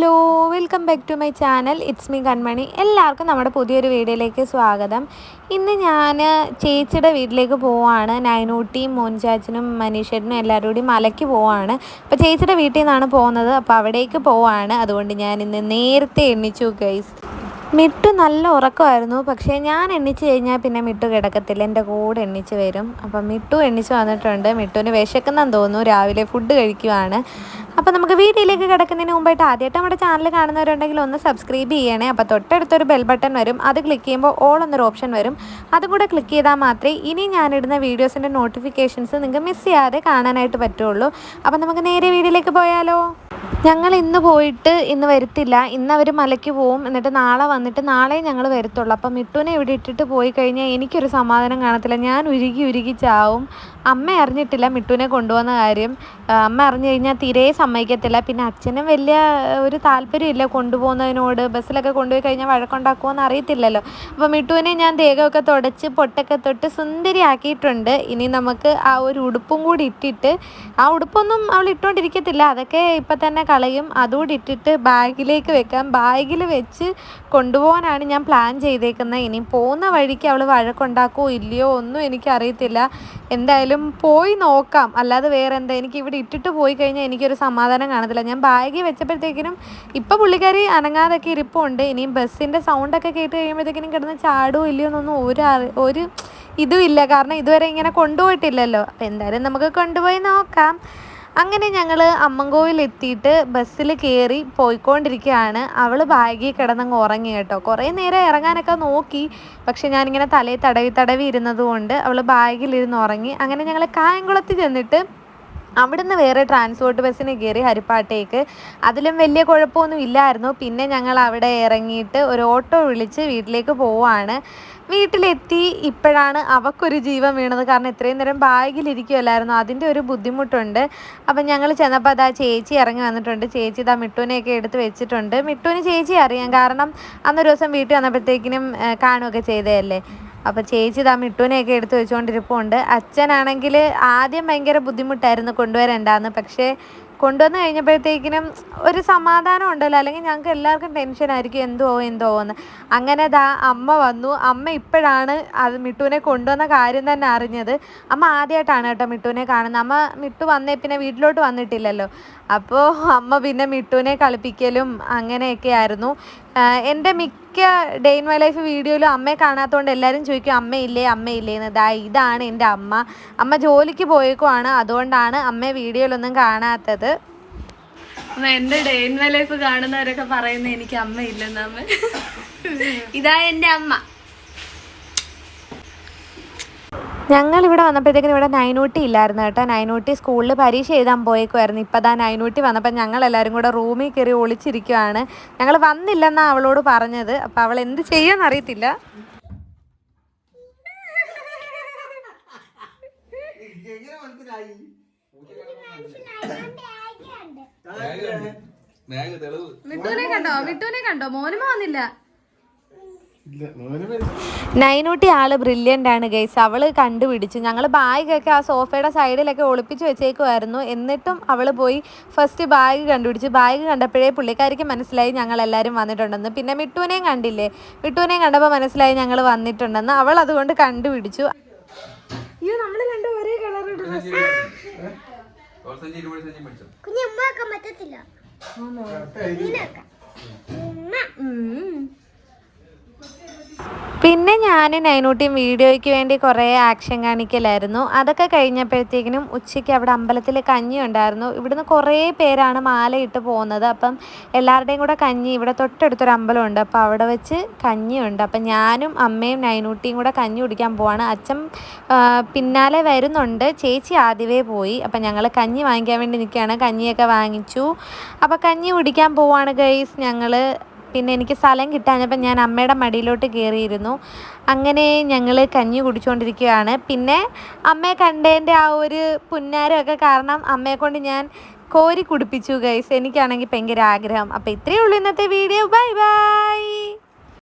Hello welcome back to my channel. It's me Kanmani. എല്ലാവർക്കും നമ്മുടെ പുതിയൊരു വീഡിയോയിലേക്ക് സ്വാഗതം. ഇന്ന് ഞാൻ ചേച്ചിയുടെ വീട്ടിലേക്ക് പോവാണ്. നൈനൂട്ടിയും മോൻചാച്ചനും മനീഷേട്ടനും എല്ലാവരും കൂടി മലയ്ക്ക് പോവാണ്. അപ്പോൾ ചേച്ചിയുടെ വീട്ടിൽ നിന്നാണ് പോകുന്നത്. അപ്പോൾ അവിടേക്ക് പോവാണ്. അതുകൊണ്ട് ഞാൻ ഇന്ന് നേരത്തെ എണ്ണിച്ചു ഗൈസ് മിട്ടു നല്ല ഉറക്കമായിരുന്നു. പക്ഷേ ഞാൻ എണ്ണിച്ച് കഴിഞ്ഞാൽ പിന്നെ മിട്ടു കിടക്കത്തില്ല. എന്റെ കൂടെ എണ്ണിച്ച് വരും. അപ്പം മിട്ടു എണ്ണിച്ച് വന്നിട്ടുണ്ട്. മിട്ടുവിന് വിശക്കുന്നെന്ന് തോന്നുന്നു. രാവിലെ ഫുഡ് കഴിക്കുവാണ്. അപ്പോൾ നമുക്ക് വീട്ടിലേക്ക് കിടക്കുന്നതിന് മുമ്പായിട്ട് ആദ്യമായിട്ട് നമ്മുടെ ചാനൽ കാണുന്നവരുണ്ടെങ്കിൽ ഒന്ന് സബ്സ്ക്രൈബ് ചെയ്യണേ. അപ്പോൾ തൊട്ടടുത്തൊരു ബെൽ ബട്ടൺ വരും. അത് ക്ലിക്ക് ചെയ്യുമ്പോൾ ഓൾ എന്നൊരു ഓപ്ഷൻ വരും. അതും കൂടെ ക്ലിക്ക് ചെയ്താൽ മാത്രമേ ഇനി ഞാനിടുന്ന വീഡിയോസിന്റെ നോട്ടിഫിക്കേഷൻസ് നിങ്ങൾക്ക് മിസ് ചെയ്യാതെ കാണാനായിട്ട് പറ്റുള്ളൂ. അപ്പോൾ നമുക്ക് നേരെ വീഡിയോയിലേക്ക് പോയാലോ? ഞങ്ങൾ ഇന്ന് പോയിട്ട് ഇന്ന് വരത്തില്ല. ഇന്ന് അവർ മലയ്ക്ക് പോവും. എന്നിട്ട് നാളെ വന്നിട്ട് നാളെ ഞങ്ങൾ വരത്തുള്ളൂ. അപ്പം മിട്ടുവിനെ ഇവിടെ ഇട്ടിട്ട് പോയി കഴിഞ്ഞാൽ എനിക്കൊരു സമാധാനം കാണത്തില്ല. ഞാൻ ഉരുകി ഉരുകി ചാവും. അമ്മ അറിഞ്ഞിട്ടില്ല മിട്ടുവിനെ കൊണ്ടുവന്ന കാര്യം. അമ്മ അറിഞ്ഞു കഴിഞ്ഞാൽ തീരെ സമ്മതിക്കത്തില്ല. പിന്നെ അച്ഛനും വലിയ ഒരു താല്പര്യമില്ല കൊണ്ടുപോകുന്നതിനോട്. ബസ്സിലൊക്കെ കൊണ്ടുപോയി കഴിഞ്ഞാൽ വഴക്കുണ്ടാക്കുമോയെന്ന് അറിയത്തില്ലല്ലോ. അപ്പോൾ മിട്ടുവിനെ ഞാൻ ദേഹമൊക്കെ തുടച്ച് പൊട്ടൊക്കെ തൊട്ട് സുന്ദരിയാക്കിയിട്ടുണ്ട്. ഇനി നമുക്ക് ആ ഒരു ഉടുപ്പും കൂടി ഇട്ടിട്ട് ആ ഉടുപ്പൊന്നും അവൾ ഇട്ടുകൊണ്ടിരിക്കത്തില്ല അതൊക്കെ ഇപ്പം തന്നെ കളയും. അതുകൂടി ഇട്ടിട്ട് ബാഗിലേക്ക് വെക്കാം. ബാഗിൽ വെച്ച് കൊണ്ടുപോകാനാണ് ഞാൻ പ്ലാൻ ചെയ്തേക്കുന്നത്. ഇനി പോകുന്ന വഴിക്ക് അവൾ വഴക്കുണ്ടാക്കുമോ ഇല്ലയോ ഒന്നും എനിക്കറിയത്തില്ല. എന്തായാലും പോയി നോക്കാം. അല്ലാതെ വേറെ എന്താ എനിക്ക് ഇവിടെ ഇട്ടിട്ട് പോയി കഴിഞ്ഞാൽ എനിക്കൊരു സമാധാനം കാണത്തില്ല. ഞാൻ ബാഗിൽ വെച്ചപ്പോഴത്തേക്കിനും ഇപ്പം പുള്ളിക്കാരി അനങ്ങാതൊക്കെ ഇരിപ്പുണ്ട്. ഇനിയും ബസ്സിന്റെ സൗണ്ടൊക്കെ കേട്ട് കഴിയുമ്പോഴത്തേക്കിനും കിടന്ന് ചാടുമോ ഇല്ലയോ എന്നൊന്നും ഒരു ഒരു ഇതും ഇല്ല. കാരണം ഇതുവരെ ഇങ്ങനെ കൊണ്ടുപോയിട്ടില്ലല്ലോ. അപ്പം എന്തായാലും നമുക്ക് കൊണ്ടുപോയി നോക്കാം. അങ്ങനെ ഞങ്ങൾ അമ്മങ്കോവിൽ എത്തിയിട്ട് ബസ്സിൽ കയറി പോയിക്കൊണ്ടിരിക്കുകയാണ് അവൾ ബാഗിൽ കിടന്നങ്ങ് ഉറങ്ങി കേട്ടോ. കുറേ നേരം ഇറങ്ങാനൊക്കെ നോക്കി. പക്ഷെ ഞാനിങ്ങനെ തലയിൽ തടവി തടവി ഇരുന്നത് കൊണ്ട് അവൾ ബാഗിലിരുന്ന് ഉറങ്ങി. അങ്ങനെ ഞങ്ങൾ കായംകുളത്ത് ചെന്നിട്ട് അവിടുന്ന് വേറെ ട്രാൻസ്പോർട്ട് ബസ്സിന് കയറി ഹരിപ്പാട്ടേക്ക്. അതിലും വലിയ കുഴപ്പമൊന്നും ഇല്ലായിരുന്നു. പിന്നെ ഞങ്ങൾ അവിടെ ഇറങ്ങിയിട്ട് ഒരു ഓട്ടോ വിളിച്ച് വീട്ടിലേക്ക് പോവാണ് വീട്ടിലെത്തി ഇപ്പോഴാണ് അവക്കൊരു ജീവൻ വീണത്. കാരണം ഇത്രയും നേരം ബാഗിലിരിക്കുമല്ലായിരുന്നു അതിന്റെ ഒരു ബുദ്ധിമുട്ടുണ്ട്. അപ്പം ഞങ്ങൾ ചെന്നപ്പോൾ അതാ ചേച്ചി ഇറങ്ങി വന്നിട്ടുണ്ട്. ചേച്ചി ഇതാ മിട്ടുവിനെയൊക്കെ എടുത്ത് വെച്ചിട്ടുണ്ട്. മിട്ടുവിന് ചേച്ചി അറിയാം. കാരണം അന്നൊരു ദിവസം വീട്ടിൽ വന്നപ്പോഴത്തേക്കിനും കാണുകയൊക്കെ ചെയ്തതല്ലേ? അപ്പോൾ ചേച്ചി താ മിട്ടുവിനെയൊക്കെ എടുത്ത് വെച്ചുകൊണ്ടിരിപ്പുണ്ട് അച്ഛനാണെങ്കിൽ ആദ്യം ഭയങ്കര ബുദ്ധിമുട്ടായിരുന്നു കൊണ്ടുവരേണ്ടാന്ന് പക്ഷേ കൊണ്ടുവന്ന് കഴിഞ്ഞപ്പോഴത്തേക്കിനും ഒരു സമാധാനം ഉണ്ടല്ലോ അല്ലെങ്കിൽ ഞങ്ങൾക്ക് എല്ലാവർക്കും ടെൻഷനായിരിക്കും എന്തോ എന്തോ എന്ന്. അങ്ങനെ ദാ അമ്മ വന്നു. അമ്മ ഇപ്പോഴാണ് അത് മിട്ടുവിനെ കൊണ്ടുവന്ന കാര്യം തന്നെ അറിഞ്ഞത്. അമ്മ ആദ്യമായിട്ടാണ് കേട്ടോ മിട്ടുവിനെ കാണുന്നത്. അമ്മ മിട്ടു വന്നേ പിന്നെ വീട്ടിലോട്ട് വന്നിട്ടില്ലല്ലോ. അപ്പോൾ അമ്മ പിന്നെ മിട്ടുവിനെ കളിപ്പിക്കലും അങ്ങനെയൊക്കെ ആയിരുന്നു. എന്റെ മിക്ക ഡേ ഇൻ മൈ ലൈഫ് വീഡിയോയിലും അമ്മയെ കാണാത്തതുകൊണ്ട് എല്ലാവരും ചോദിക്കും അമ്മയില്ലേ അമ്മയില്ലേ എന്ന്. ദാ ഇതാണ് എന്റെ അമ്മ. അമ്മ ജോലിക്ക് പോയേക്കുവാണ്. അതുകൊണ്ടാണ് അമ്മയെ വീഡിയോയിലൊന്നും കാണാത്തത്. എന്റെ ഡേ ഇൻ മൈ ലൈഫ് കാണുന്നവരൊക്കെ പറയുന്ന എനിക്ക് അമ്മയില്ലെന്ന് അമ്മ ഇതാ എന്റെ അമ്മ. ഞങ്ങൾ ഇവിടെ വന്നപ്പോഴത്തേക്കിനും ഇവിടെ നൈനൂട്ടി ഇല്ലായിരുന്നു കേട്ടോ. നൈനൂട്ടി സ്കൂളിൽ പരീക്ഷ എഴുതാൻ പോയേക്കുമായിരുന്നു ഇപ്പം ദാ നൈനൂട്ടി വന്നപ്പോൾ ഞങ്ങൾ എല്ലാവരും കൂടെ റൂമിൽ കയറി ഒളിച്ചിരിക്കുവാണ്. ഞങ്ങൾ വന്നില്ലെന്നാണ് അവളോട് പറഞ്ഞത്. അപ്പോൾ അവൾ എന്ത് ചെയ്യുമെന്ന് അറിയത്തില്ല. മിട്ടുവിനെ കണ്ടോ? മിട്ടുവിനെ കണ്ടോ? മോനുമ വന്നില്ല. നൈനൂട്ടി ആൾ ബ്രില്യന്റ് ആണ് ഗൈസ് അവൾ കണ്ടുപിടിച്ചു. ഞങ്ങൾ ബാഗൊക്കെ ആ സോഫയുടെ സൈഡിലൊക്കെ ഒളിപ്പിച്ച് വെച്ചേക്കുമായിരുന്നു എന്നിട്ടും അവൾ പോയി ഫസ്റ്റ് ബാഗ് കണ്ടുപിടിച്ചു. ബാഗ് കണ്ടപ്പോഴേ പുള്ളിക്കാരിക്ക് മനസ്സിലായി ഞങ്ങൾ എല്ലാവരും വന്നിട്ടുണ്ടെന്ന്. പിന്നെ മിട്ടുവിനെയും കണ്ടില്ലേ? മിട്ടുവിനെയും കണ്ടപ്പോൾ മനസ്സിലായി ഞങ്ങൾ വന്നിട്ടുണ്ടെന്ന്. അവൾ അതുകൊണ്ട് കണ്ടുപിടിച്ചു. അയ്യോ നമ്മൾ രണ്ടും ഒരേ കളർ പറ്റത്തില്ല. ഇങ്ങനെയൊക്കെ പിന്നെ ഞാൻ നൈനൂട്ടിയും വീഡിയോയ്ക്ക് വേണ്ടി കുറേ ആക്ഷൻ കാണിക്കലായിരുന്നു. അതൊക്കെ കഴിഞ്ഞപ്പോഴത്തേക്കിനും ഉച്ചയ്ക്ക് അവിടെ അമ്പലത്തിൽ കഞ്ഞി ഉണ്ടായിരുന്നു. ഇവിടുന്ന് കുറേ പേരാണ് മാലയിട്ട് പോകുന്നത്. അപ്പം എല്ലാവരുടെയും കൂടെ കഞ്ഞി ഇവിടെ തൊട്ടടുത്തൊരു അമ്പലമുണ്ട്. അപ്പോൾ അവിടെ വെച്ച് കഞ്ഞിയുണ്ട്. അപ്പം ഞാനും അമ്മയും നൈനൂട്ടിയും കൂടെ കഞ്ഞി കുടിക്കാൻ പോവാണ്. അച്ഛൻ പിന്നാലെ വരുന്നുണ്ട്. ചേച്ചി ആദ്യമേ പോയി. അപ്പം ഞങ്ങൾ കഞ്ഞി വാങ്ങിക്കാൻ വേണ്ടി നിൽക്കുകയാണ്. കഞ്ഞിയൊക്കെ വാങ്ങിച്ചു. അപ്പോൾ കഞ്ഞി കുടിക്കാൻ പോവാണ് ഗൈസ് ഞങ്ങൾ പിന്നെ എനിക്ക് സ്ഥലം കിട്ടാഞ്ഞപ്പോൾ ഞാൻ അമ്മയുടെ മടിയിലോട്ട് കയറിയിരുന്നു. അങ്ങനെ ഞങ്ങൾ കഞ്ഞി കുടിച്ചുകൊണ്ടിരിക്കുകയാണ് പിന്നെ അമ്മയെ കണ്ടതിന്റെ ആ ഒരു പുന്നാരമൊക്കെ കാരണം അമ്മയെ കൊണ്ട് ഞാൻ കോരി കുടിപ്പിച്ചു ഗൈസ് എനിക്കാണെങ്കിൽ ഭയങ്കര ആഗ്രഹം. അപ്പോൾ ഇത്രയേ ഉള്ളൂ ഇന്നത്തെ വീഡിയോ ബൈ ബൈ